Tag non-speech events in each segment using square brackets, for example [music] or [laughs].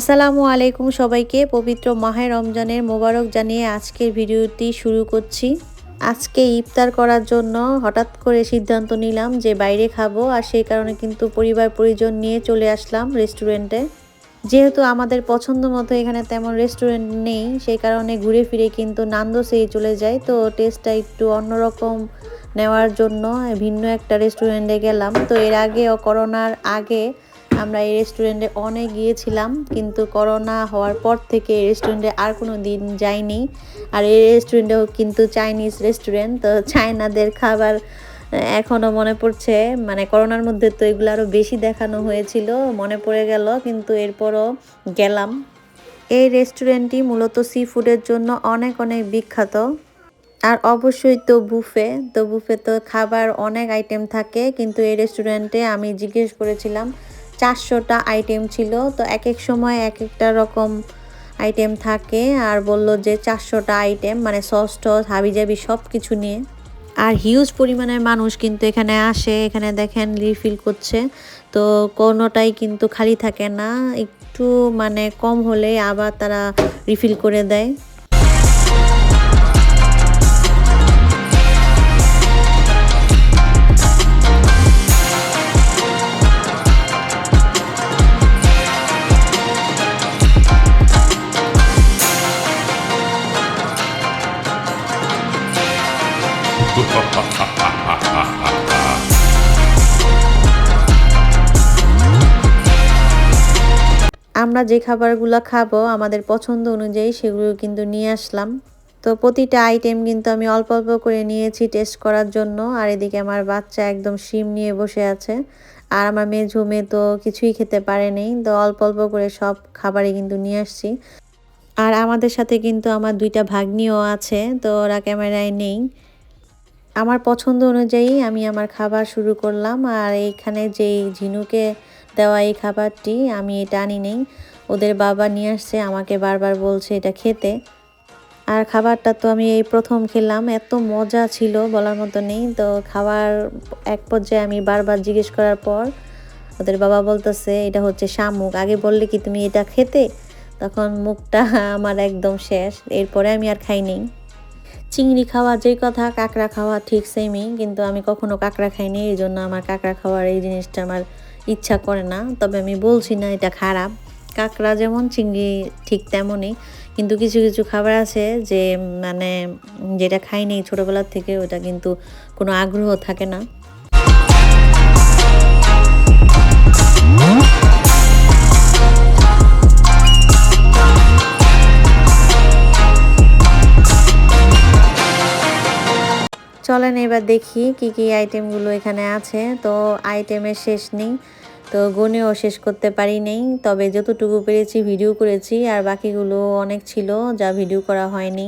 আসসালামু আলাইকুম সবাইকে। পবিত্র মাহে রমজানের মোবারক জানিয়ে আজকের ভিডিওটি শুরু করছি। আজকে ইফতার করার জন্য হঠাৎ করে সিদ্ধান্ত নিলাম যে বাইরে খাব আর সেই কারণে কিন্তু পরিবার পরিজন নিয়ে চলে আসলাম রেস্টুরেন্টে। যেহেতু আমাদের পছন্দ মতো এখানে তেমন রেস্টুরেন্ট নেই, সেই কারণে ঘুরে ফিরে কিন্তু নান্দোসেই চলে যাই। তো টেস্টটা একটু অন্যরকম নেওয়ার জন্য ভিন্ন একটা রেস্টুরেন্টে গেলাম। তো এর আগে ও করোনার আগে আমরা এই রেস্টুরেন্টে অনেক গিয়েছিলাম, কিন্তু করোনা হওয়ার পর থেকে এই রেস্টুরেন্টে আর কোনো দিন যাইনি। আর এই রেস্টুরেন্টেও কিন্তু চাইনিজ রেস্টুরেন্ট তো চায়নাদের খাবার এখনও মনে পড়ছে। মানে করোনার মধ্যে তো এগুলো আরও বেশি দেখানো হয়েছিল, মনে পড়ে গেল, কিন্তু এরপরও গেলাম। এই রেস্টুরেন্টটি মূলত সি ফুডের জন্য অনেক অনেক বিখ্যাত। আর অবশ্যই তো বুফে তো বুফে তো খাবার অনেক আইটেম থাকে, কিন্তু এই রেস্টুরেন্টে আমি জিজ্ঞেস করেছিলাম চারশোটা আইটেম ছিল। তো এক এক সময় এক একটা রকম আইটেম থাকে আর বলল যে চারশোটা আইটেম মানে সস টস, হাবিজাবি সব কিছু নিয়ে। আর হিউজ পরিমাণের মানুষ কিন্তু এখানে আসে, এখানে দেখেন রিফিল করছে। তো কোনোটাই কিন্তু খালি থাকে না, একটু মানে কম হলে আবার তারা রিফিল করে দেয়। আমরা যে খাবারগুলো খাব আমাদের পছন্দ অনুযায়ী সেগুলো কিন্তু নিয়ে আসলাম। তো প্রতিটা আইটেম কিন্তু আমি অল্প অল্প করে নিয়েছি টেস্ট করার জন্য। আর এদিকে আমার বাচ্চা একদম শিম নিয়ে বসে আছে। আর আমার মেয়ে ঝুমে তো কিছুই খেতে পারেনি তো অল্প অল্প করে সব খাবারই কিন্তু নিয়ে আসছি। আর আমাদের সাথে কিন্তু আমার দুইটা ভাগ্নিও আছে। তো ওরা ক্যামেরায় নেই। আমার পছন্দ অনুযায়ী আমি আমার খাবার শুরু করলাম। আর এইখানে যেই ঝিনুকে দেওয়া এই খাবারটি আমি এটা আনি নেই। ওদের বাবা নিয়ে আসছে, আমাকে বারবার বলছে এটা খেতে। আর খাবারটা তো আমি এই প্রথম খেলাম, এত মজা ছিল বলার মতো নেই। তো খাবার এক পর্যায়ে আমি বারবার জিজ্ঞেস করার পর ওদের বাবা বলতেছে, এটা হচ্ছে শামুক। আগে বললে কি তুমি এটা খেতে? তখন মুখটা [laughs] আমার একদম শেষ। এরপরে আমি আর খাই নেই। চিংড়ি খাওয়া যেই কথা, কাঁকড়া খাওয়া ঠিক সেমই কিন্তু আমি কখনো কাঁকড়া খাইনি এই জন্য আমার কাঁকড়া খাওয়ার এই জিনিসটা আমার ইচ্ছা করে না। তবে আমি বলছি না এটা খারাপ। কাঁকড়া যেমন, চিংড়ি ঠিক তেমনই। কিন্তু কিছু কিছু খাবার আছে যে মানে যেটা খাইনি ছোটোবেলার থেকে, ওটা কিন্তু কোনো আগ্রহ থাকে না। চলেন এবার দেখি কি কি আইটেমগুলো এখানে আছে। তো আইটেমের শেষ নেই। তো গুনেও শেষ করতে পারি নেই। তবে যতটুকু পেরেছি, ভিডিও করেছি, আর বাকিগুলো অনেক ছিল, যা ভিডিও করা হয়নি।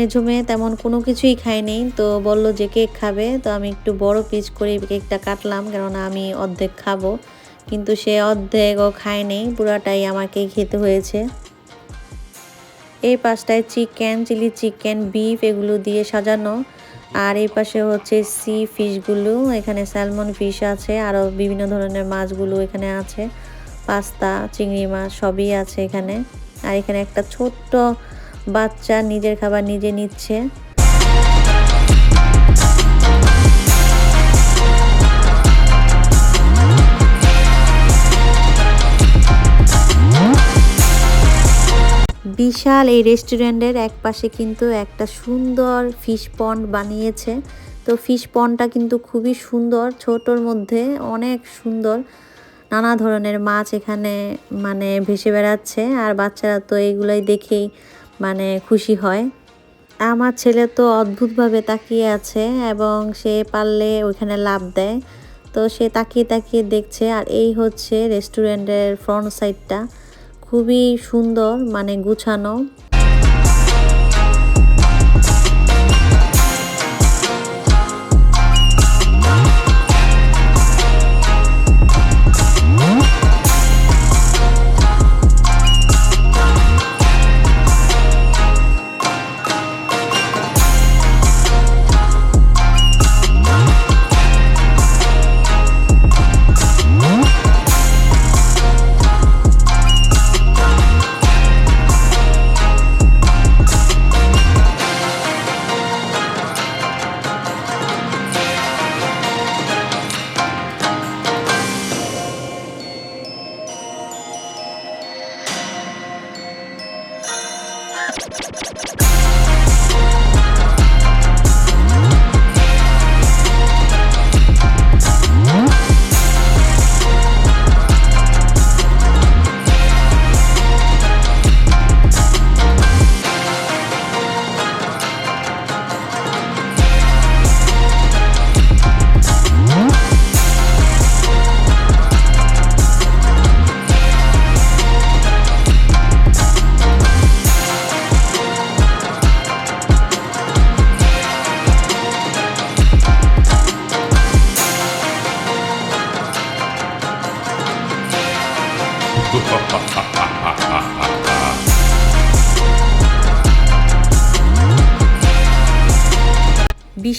মেঝো মেয়ে তেমন কোনো কিছুই খায়নি তো বলল যে কেক খাবে। তো আমি একটু বড় পিস করে কেকটা কাটলাম, কেননা আমি অর্ধেক খাব। কিন্তু সে অর্ধেকও খায়নি। পুরাটাই আমাকে খেতে হয়েছে। এই পাশটায় চিকেন, চিলি চিকেন, বিফ এগুলো দিয়ে সাজানো। আর এই পাশে হচ্ছে সি ফিশগুলো। এখানে স্যালমন ফিশ আছে। আরও বিভিন্ন ধরনের মাছগুলো এখানে আছে। পাস্তা, চিংড়ি মাছ সবই আছে এখানে। আর এখানে একটা ছোট্ট বাচ্চা নিজের খাবার নিজে নিচ্ছে। বিশাল এই রেস্টুরেন্টের এক পাশে কিন্তু একটা সুন্দর ফিশ পন্ড বানিয়েছে। তো ফিশ পন্ডটা কিন্তু খুবই সুন্দর, ছোটোর মধ্যে অনেক সুন্দর। নানা ধরনের মাছ এখানে মানে ভেসে বেড়াচ্ছে, আর বাচ্চারা তো এগুলোই দেখেই মানে খুশি হয়। আমার ছেলে তো অদ্ভুতভাবে তাকিয়ে আছে এবং সে পারলে ওইখানে লাভ দেয়। তো সে তাকিয়ে তাকিয়ে দেখছে আর এই হচ্ছে রেস্টুরেন্টের ফ্রন্ট সাইডটা খুবই সুন্দর মানে গুছানো।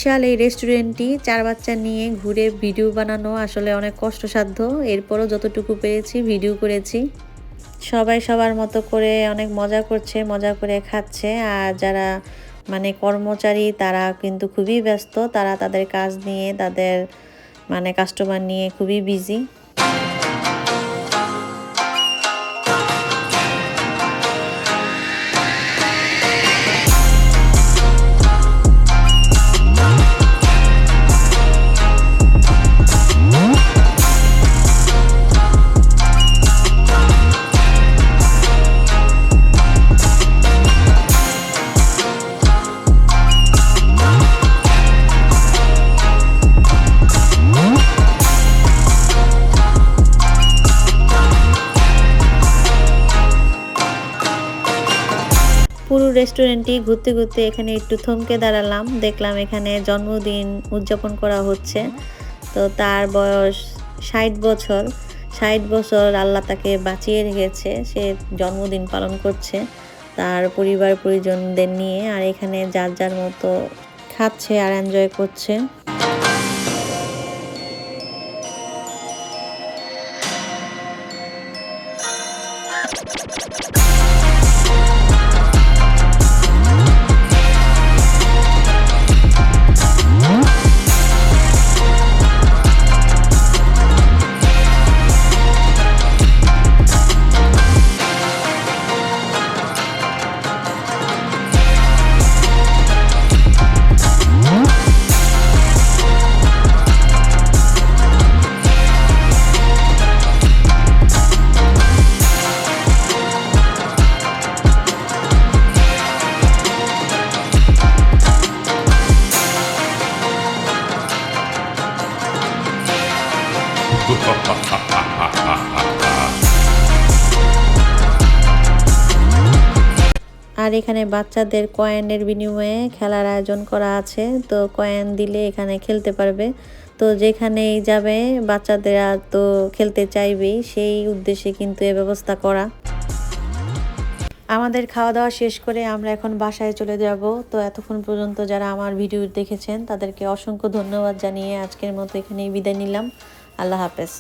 বিশাল এই রেস্টুরেন্টটি চার বাচ্চা নিয়ে ঘুরে ভিডিও বানানো আসলে অনেক কষ্টসাধ্য। এরপরও যতটুকু পেরেছি ভিডিও করেছি। সবাই সবার মতো করে অনেক মজা করছে, মজা করে খাচ্ছে। আর যারা মানে কর্মচারী, তারা কিন্তু খুবই ব্যস্ত। তারা তাদের কাজ নিয়ে, তাদের মানে কাস্টমার নিয়ে খুবই বিজি রেস্টুরেন্টটি ঘুরতে ঘুরতে এখানে একটু থমকে দাঁড়ালাম। দেখলাম এখানে জন্মদিন উদযাপন করা হচ্ছে। তো তার বয়স ষাট বছর। ষাট বছর আল্লাহ তাকে বাঁচিয়ে রেখেছে। সে জন্মদিন পালন করছে তার পরিবার পরিজনদের নিয়ে। আর এখানে যার যার মতো খাচ্ছে আর এনজয় করছে। আর এখানে বাচ্চাদের কয়েনের বিনিময়ে খেলার আয়োজন করা আছে। তো কয়েন দিলে এখানে খেলতে পারবে। তো যেখানেই যাবে, বাচ্চাদেরা তো খেলতে চাইবেই, সেই উদ্দেশ্যে কিন্তু এ ব্যবস্থা করা। আমাদের খাওয়া দাওয়া শেষ করে আমরা এখন বাসায় চলে যাব। তো এতক্ষণ পর্যন্ত যারা আমার ভিডিও দেখেছেন, তাদেরকে অসংখ্য ধন্যবাদ জানিয়ে আজকের মতো এখানেই বিদায় নিলাম। আল্লাহ হাফেজ।